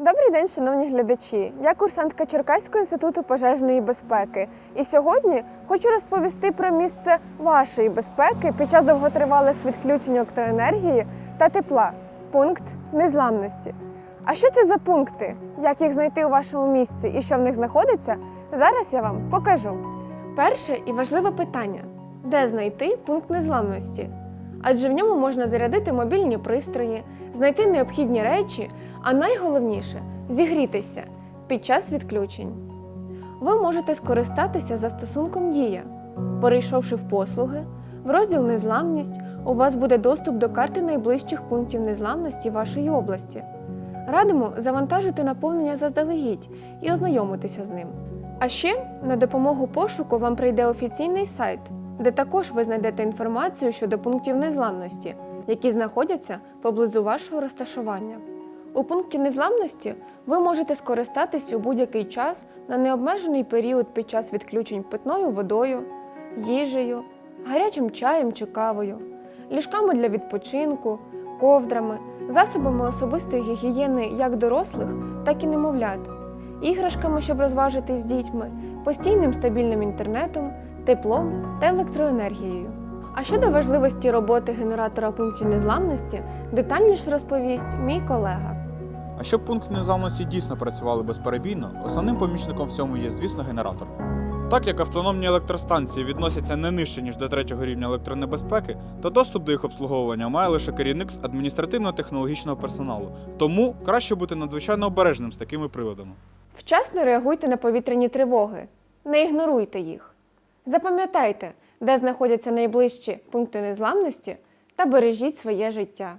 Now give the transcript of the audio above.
Добрий день, шановні глядачі. Я курсантка Черкаського інституту пожежної безпеки. І сьогодні хочу розповісти про місце вашої безпеки під час довготривалих відключень електроенергії та тепла. Пункт незламності. А що це за пункти? Як їх знайти у вашому місці і що в них знаходиться? Зараз я вам покажу. Перше і важливе питання: де знайти пункт незламності? Адже в ньому можна зарядити мобільні пристрої, знайти необхідні речі, а найголовніше зігрітися під час відключень. Ви можете скористатися застосунком Дія. Перейшовши в послуги, в розділ Незламність у вас буде доступ до карти найближчих пунктів незламності вашої області. Радимо завантажити наповнення заздалегідь і ознайомитися з ним. А ще на допомогу пошуку вам прийде офіційний сайт, де також ви знайдете інформацію щодо пунктів незламності, які знаходяться поблизу вашого розташування. У пункті незламності ви можете скористатись у будь-який час на необмежений період під час відключень питною водою, їжею, гарячим чаєм чи кавою, ліжками для відпочинку, ковдрами, засобами особистої гігієни як дорослих, так і немовлят, іграшками, щоб розважитись з дітьми, постійним стабільним інтернетом, теплом та електроенергією. А щодо важливості роботи генератора пунктів незламності, детальніше розповість мій колега. А щоб пункти незламності дійсно працювали безперебійно, основним помічником в цьому є, звісно, генератор. Так як автономні електростанції відносяться не нижче, ніж до третього рівня електронебезпеки, то доступ до їх обслуговування має лише керівник з адміністративно-технологічного персоналу. Тому краще бути надзвичайно обережним з такими приладами. Вчасно реагуйте на повітряні тривоги, не ігноруйте їх. Запам'ятайте, де знаходяться найближчі пункти незламності та бережіть своє життя.